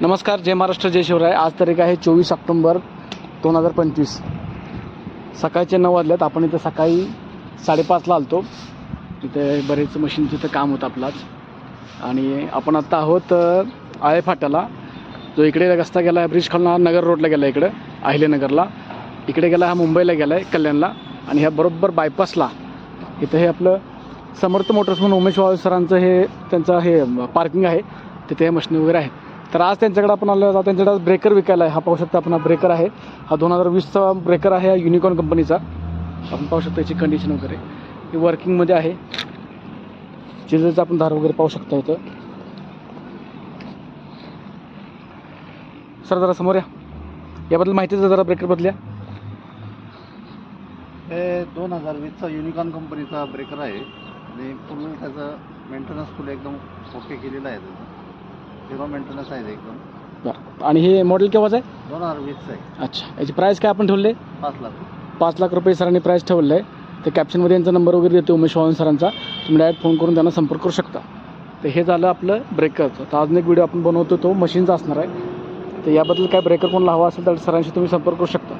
नमस्कार जय महाराष्ट्र जय शिवराय. आज तारीख आहे चोवीस ऑक्टोंबर दोन हजार पंचवीस. सकाळचे नऊ वाजल्यात आपण इथं सकाळी साडेपाचला आलतो. इथे बरेच मशीन तिथं काम होतं आपलाच. आणि आपण आत्ता आहोत आळे फाट्याला जो इकडे रस्ता गेला आहे ब्रिज खालून हा नगर रोडला गेला इकडं अहिलेनगरला इकडे गेला हा मुंबईला गेला आहे कल्याणला. आणि ह्या बरोबर बायपासला इथं हे आपलं समर्थ मोटर्स म्हणून उमेश वाळ सरांचं हे त्यांचं हे पार्किंग आहे. तिथे हे मशीन वगैरे आहेत तर आज त्यांच्याकडे आपण आलो आहोत. त्यांच्याकडे आज ब्रेकर विकायला आहे. हा पाहू शकता आपण हा ब्रेकर आहे. हा दोन हजार वीसचा ब्रेकर आहे हा युनिकॉर्न कंपनीचा आपण पाहू शकता याची कंडिशन वगैरे. ही वर्किंगमध्ये आहे. चिजेचा आपण धार वगैरे पाहू शकता इथं. सर जरा समोर या. याबद्दल माहिती द्या जरा ब्रेकर या. हे दोन हजार वीसचा युनिकॉर्न कंपनीचा ब्रेकर आहे. आणि पूर्ण त्याचं मेंटेनन्स फुल एकदम ओके केलेलं आहे त्याचं. झिरो मेंटेनन्स आहे एकदम. बरं. आणि हे मॉडेल केव्हाचं आहे? दोन हजार वीसचं आहे. अच्छा. याची प्राईस काय आपण ठेवले? पाच लाख. पाच लाख रुपये सरांनी प्राईस ठेवलं आहे ते कॅप्शनमध्ये यांचा नंबर वगैरे देतो उमेश वाहन सरांचा. तुम्ही डायरेक्ट फोन करून त्यांना संपर्क करू शकता. तर हे झालं आपलं ब्रेकरचं तर अजून एक व्हिडिओ आपण बनवतो तो. मशीनचा असणार आहे. तर याबद्दल काय ब्रेकर कोणाला हवा असेल तर सरांशी तुम्ही संपर्क करू शकता.